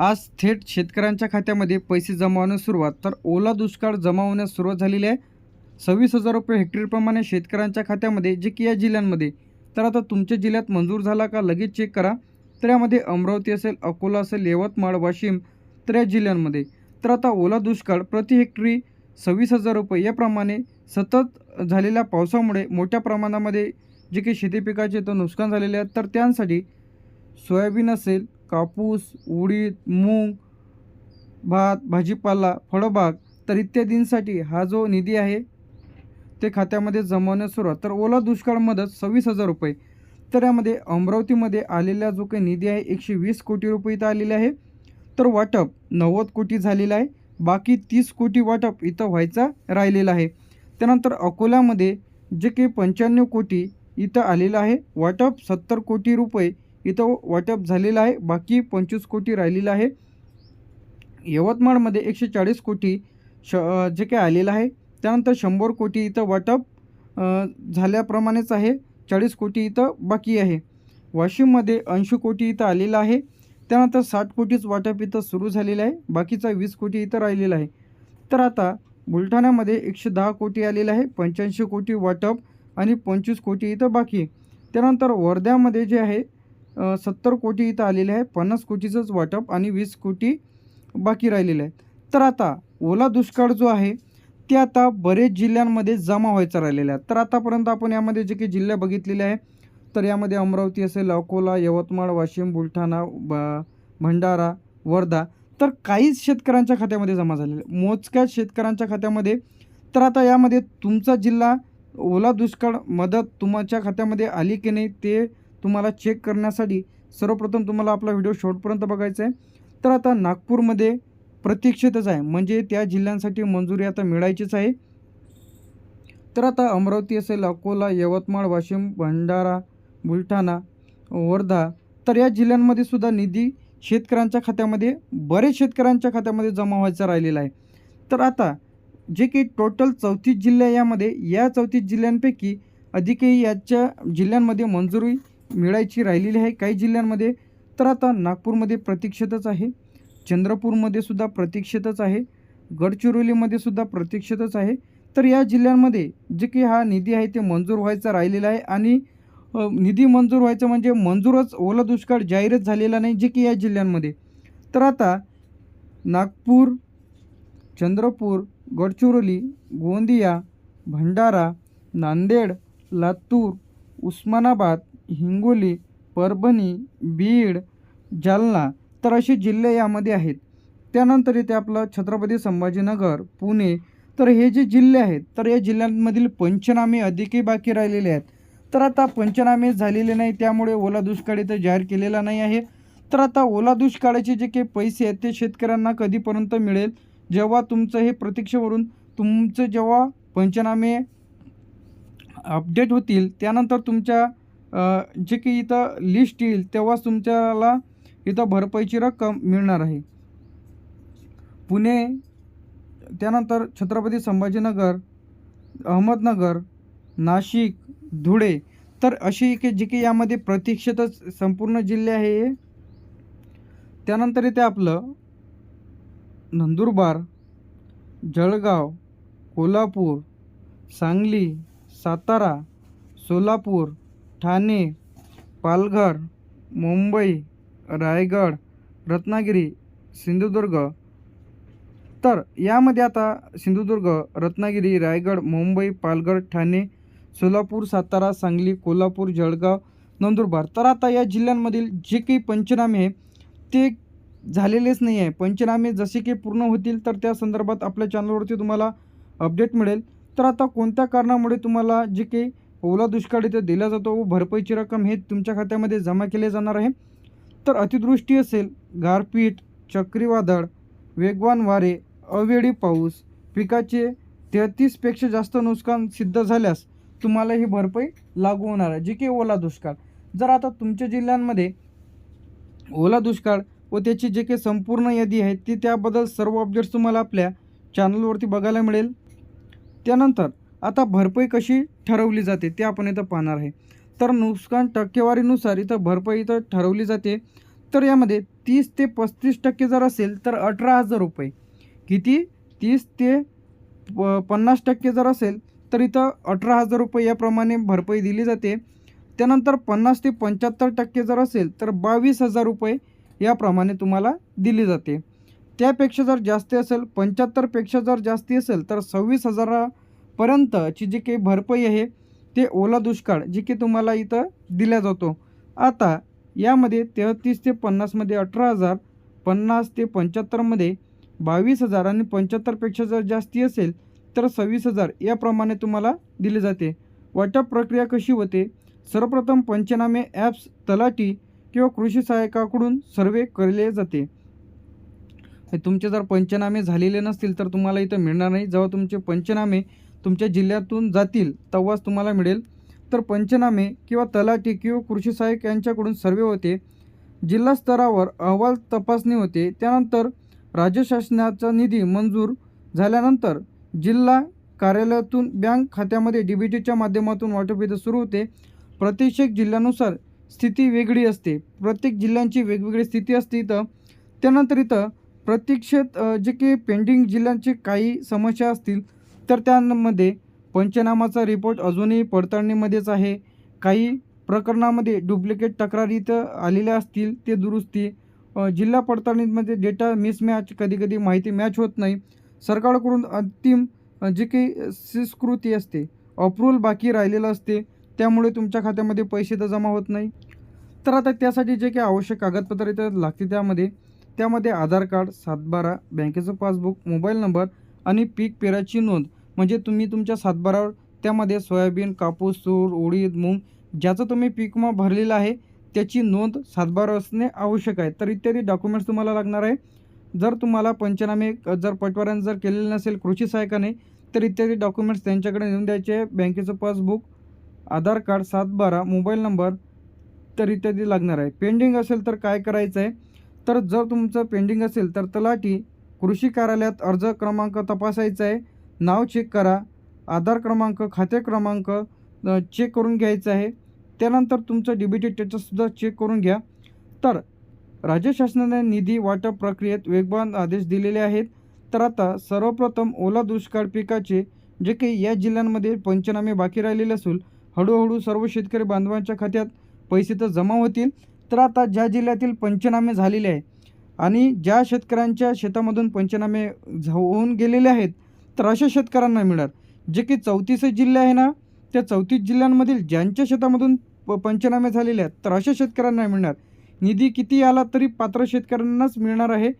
आज थेट शेतकऱ्यांच्या खात्यामध्ये पैसे जमावण्यास सुरुवात तर ओला दुष्काळ जमा होण्यास सुरुवात झालेली आहे. सव्वीस हजार रुपये हेक्टरप्रमाणे शेतकऱ्यांच्या खात्यामध्ये जे की या जिल्ह्यांमध्ये. तर आता तुमच्या जिल्ह्यात मंजूर झाला का लगेच चेक करा. तर यामध्ये अमरावती असेल अकोला असेल यवतमाळ वाशिम तर या जिल्ह्यांमध्ये. तर आता ओला दुष्काळ प्रति हेक्टरी सव्वीस हजार रुपये याप्रमाणे सतत झालेल्या पावसामुळे मोठ्या प्रमाणामध्ये जे काही शेती पिकाचे तर नुकसान झालेले आहेत तर त्यांसाठी सोयाबीन असेल कापूस उडीद मूग भात भाजीपाला फळबाग तर इत्यादींसाठी हा जो निधी आहे ते खात्यामध्ये जमवण्यास सुरुवात. तर ओला दुष्काळ मदत सव्वीस हजार रुपये. तर यामध्ये अमरावतीमध्ये आलेला जो काही निधी आहे एकशे वीस कोटी रुपये इथं आलेले आहे. तर वाटप नव्वद कोटी झालेलं आहे. बाकी तीस कोटी वाटप इथं व्हायचा राहिलेला आहे. त्यानंतर अकोल्यामध्ये जे काही पंच्याण्णव कोटी इथं आलेलं आहे वाटप सत्तर कोटी रुपये इथं वाटप झालेलं आहे. बाकी पंचवीस कोटी राहिलेलं आहे. यवतमाळमध्ये एकशे चाळीस कोटी श जे काही आलेलं आहे त्यानंतर शंभर कोटी इथं वाटप झाल्याप्रमाणेच आहे. चाळीस कोटी इथं बाकी आहे. वाशिममध्ये ऐंशी कोटी इथं आलेलं आहे. त्यानंतर साठ कोटीच वाटप इथं सुरू झालेलं आहे. बाकीचा वीस कोटी इथं राहिलेला आहे. तर आता बुलढाण्यामध्ये एकशे दहा कोटी आलेलं आहे. पंच्याऐंशी कोटी वाटप आणि पंचवीस कोटी इथं बाकी त्यानंतर वर्ध्यामध्ये जे आहे सत्तर कोटी इथं आलेले आहे पन्नास कोटीचंच वाटप आणि वीस कोटी बाकी राहिलेलं आहे तर आता ओला दुष्काळ जो आहे ते आता बरेच जिल्ह्यांमध्ये जमा व्हायचा राहिलेला आहे तर आतापर्यंत आपण यामध्ये जे काही जिल्हे बघितलेले आहे तर यामध्ये अमरावती असेल अकोला यवतमाळ वाशिम बुलढाणा ब भंडारा वर्धा तर काहीच शेतकऱ्यांच्या खात्यामध्ये जमा झालेलं आहे. मोजक्या शेतकऱ्यांच्या खात्यामध्ये तर आता यामध्ये तुमचा जिल्हा ओला दुष्काळ मदत तुमच्या खात्यामध्ये आली की नाही ते तुम्हाला चेक करण्यासाठी सर्वप्रथम तुम्हाला आपला व्हिडिओ शेवटपर्यंत बघायचा आहे. तर आता नागपूरमध्ये प्रतीक्षेतच आहे. म्हणजे त्या जिल्ह्यांसाठी मंजुरी आता मिळायचीच आहे. तर आता अमरावती असेल अकोला यवतमाळ वाशिम भंडारा बुलढाणा वर्धा तर या जिल्ह्यांमध्ये सुद्धा निधी शेतकऱ्यांच्या खात्यामध्ये बरेच शेतकऱ्यांच्या खात्यामध्ये जमा व्हायचा राहिलेला आहे. तर आता जे काही टोटल चौतीस जिल्हे यामध्ये या चौतीस जिल्ह्यांपैकी अधिकही याच्या जिल्ह्यांमध्ये मंजुरी मिळायची राहिलेली आहे काही जिल्ह्यांमध्ये तर आता नागपूरमध्ये प्रतीक्षेतच आहे. चंद्रपूरमध्ये सुद्धा प्रतीक्षेतच आहे. गडचिरोलीमध्ये सुद्धा प्रतीक्षेतच आहे. तर या जिल्ह्यांमध्ये जे की हा निधी आहे ते मंजूर व्हायचा राहिलेला आहे आणि निधी मंजूर व्हायचं म्हणजे मंजूरच ओला दुष्काळ जाहीरच झालेला नाही जे की या जिल्ह्यांमध्ये. तर आता नागपूर चंद्रपूर गडचिरोली गोंदिया भंडारा नांदेड लातूर उस्मानाबाद हिंगोली परभणी बीड जालना तर असे जिल्हे यामध्ये आहेत. त्यानंतर इथे आपलं छत्रपती संभाजीनगर पुणे तर हे जे जिल्हे आहेत तर या जिल्ह्यांमधील पंचनामे अधिकही बाकी राहिलेले आहेत. तर आता पंचनामे झालेले नाही त्यामुळे ओला दुष्काळ इथं जाहीर केलेला नाही आहे. तर आता ओला दुष्काळाचे जे काही पैसे आहेत ते शेतकऱ्यांना कधीपर्यंत मिळेल? जेव्हा तुमचं हे प्रतीक्षेवरून तुमचं जेव्हा पंचनामे अपडेट होतील त्यानंतर तुमच्या जे की इथं लिस्ट येईल तेव्हाच तुमच्याला इथं भरपाईची रक्कम मिळणार आहे. पुणे त्यानंतर छत्रपती संभाजीनगर अहमदनगर नाशिक धुळे तर अशी की जे की यामध्ये प्रतीक्षितच संपूर्ण जिल्हे आहे त्यानंतर इथे आपलं नंदुरबार जळगाव कोल्हापूर सांगली सातारा सोलापूर ठाणे पालघर मुंबई रायगड रत्नागिरी सिंधुदुर्ग. तर यामध्ये आता सिंधुदुर्ग रत्नागिरी रायगड मुंबई पालघर ठाणे सोलापूर सातारा सांगली कोल्हापूर जळगाव नंदुरबार. तर आता या जिल्ह्यांमधील जे काही पंचनामे आहे ते झालेलेच नाही आहे. पंचनामे जसे की पूर्ण होतील तर त्या संदर्भात आपल्या चॅनलवरती तुम्हाला अपडेट मिळेल. तर आता कोणत्या कारणामुळे तुम्हाला जे काही ओला दुष्काळ इथे दिला जातो व भरपाईची रक्कम हे तुमच्या खात्यामध्ये जमा केले जाणार आहे. तर अतिवृष्टी असेल गारपीट चक्रीवादळ वेगवान वारे अवेळी पाऊस पिकाचे तेहतीसपेक्षा जास्त नुकसान सिद्ध झाल्यास तुम्हाला ही भरपाई लागू होणार आहे जे की ओला दुष्काळ. जर आता तुमच्या जिल्ह्यांमध्ये ओला दुष्काळ व त्याची जे काही संपूर्ण यादी आहे ती त्याबद्दल सर्व अपडेट्स तुम्हाला आपल्या चॅनलवरती बघायला मिळेल. त्यानंतर आता भरपाई कशी ठरवली जाते ते आपण इथं पाहणार आहे. तर नुकसान टक्केवारीनुसार इथं भरपाई इथं ठरवली जाते. तर यामध्ये तीस ते पस्तीस टक्के जर असेल तर अठरा हजार रुपये. किती? तीस ते प पन्नास टक्के जर असेल तर इथं अठरा हजार रुपये याप्रमाणे भरपाई दिली जाते. त्यानंतर पन्नास ते पंच्याहत्तर टक्के जर असेल तर बावीस हजार रुपये याप्रमाणे तुम्हाला दिली जाते. त्यापेक्षा जर जास्ती असेल पंच्याहत्तरपेक्षा जर जास्ती असेल तर सव्वीस पर्यंतची जी काही भरपाई आहे ते ओला दुष्काळ जी की तुम्हाला इथं दिला जातो. आता यामध्ये तेहतीस ते पन्नासमध्ये अठरा हजार पन्नास ते पंच्याहत्तरमध्ये बावीस हजार आणि पंच्याहत्तरपेक्षा जर जास्ती असेल तर सव्वीस हजार याप्रमाणे तुम्हाला दिले जाते. वाटप प्रक्रिया कशी होते? सर्वप्रथम पंचनामे ॲप्स तलाठी किंवा कृषी सहाय्यकाकडून सर्वे केले जाते. तुमचे जर पंचनामे झालेले नसतील तर तुम्हाला इथं मिळणार नाही. जेव्हा तुमचे पंचनामे तुमच्या जिल्ह्यातून जातील तेव्हाच तुम्हाला मिळेल. तर पंचनामे किंवा तलाठी किंवा कृषी सहाय्यक यांच्याकडून सर्वे होते. जिल्हा स्तरावर अहवाल तपासणी होते. त्यानंतर राज्य शासनाचा निधी मंजूर झाल्यानंतर जिल्हा कार्यालयातून बँक खात्यामध्ये डी बी टीच्या माध्यमातून वाटप सुरू होते. प्रत्येक जिल्ह्यानुसार स्थिती वेगळी असते. प्रत्येक जिल्ह्यांची वेगवेगळी स्थिती असते इथं. त्यानंतर इथं प्रत्यक्षेत जे काही पेंडिंग जिल्ह्यांची काही समस्या असतील तर त्यांमध्ये पंचनामाचा रिपोर्ट अजूनही पडताळणीमध्येच आहे. काही प्रकरणामध्ये डुप्लिकेट तक्रारी तर आलेल्या असतील ते दुरुस्ती जिल्हा पडताळणीमध्ये डेटा मिसमॅच कधीकधी माहिती मॅच होत नाही. सरकारकडून अंतिम जी काही शिष्कृती असते अप्रूव्हल बाकी राहिलेलं असते त्यामुळे तुमच्या खात्यामध्ये पैसे तर जमा होत नाही. तर आता त्यासाठी जे काही आवश्यक कागदपत्र इथं लागते त्यामध्ये त्यामध्ये आधार कार्ड सातबारा बँकेचं पासबुक मोबाईल नंबर आणि पीक पेराची नोंद. म्हणजे तुम्ही तुमच्या सातबारावर त्यामध्ये सोयाबीन कापूस तूर उडीद मूग ज्याचं तुम्ही पीक विमा भरलेलं आहे त्याची नोंद सातबारा असणे आवश्यक आहे. तर इत्यादी डॉक्युमेंट्स तुम्हाला लागणार आहे. जर तुम्हाला पंचनामे जर पटवाऱ्यानं जर केलेलं नसेल कृषी सहाय्यकाने तर इत्यादी डॉक्युमेंट्स त्यांच्याकडे नेऊन द्यायचे बँकेचं पासबुक आधार कार्ड सातबारा मोबाईल नंबर तर इत्यादी लागणार आहे. पेंडिंग असेल तर काय करायचं आहे? तर जर तुमचं पेंडिंग असेल तर तलाठी कृषी कार्यालयात अर्ज क्रमांक तपासायचा आहे. नाव चेक करा. आधार क्रमांक खाते क्रमांक चेक करून घ्यायचं आहे. त्यानंतर तुमचं डीबीटी त्याचंसुद्धा चेक करून घ्या. तर राज्य शासनाने निधी वाटप प्रक्रियेत वेगवान आदेश दिलेले आहेत. तर आता सर्वप्रथम ओला दुष्काळ पिकाचे जे काही या जिल्ह्यांमध्ये पंचनामे बाकी राहिलेले असून हळूहळू सर्व शेतकरी बांधवांच्या खात्यात पैसे तर जमा होतील. तर आता ज्या जिल्ह्यातील पंचनामे झालेले आहे आणि ज्या शेतकऱ्यांच्या शेतामधून पंचनामे होऊन गेलेले आहेत तर अशा शेतकऱ्यांना मिळणार. जे की चौतीस जिल्हे आहे ना त्या चौतीस जिल्ह्यांमधील ज्यांच्या शेतामधून प पंचनामे झालेले आहेत तर अशा शेतकऱ्यांना मिळणार. निधी किती आला तरी पात्र शेतकऱ्यांनाच मिळणार आहे.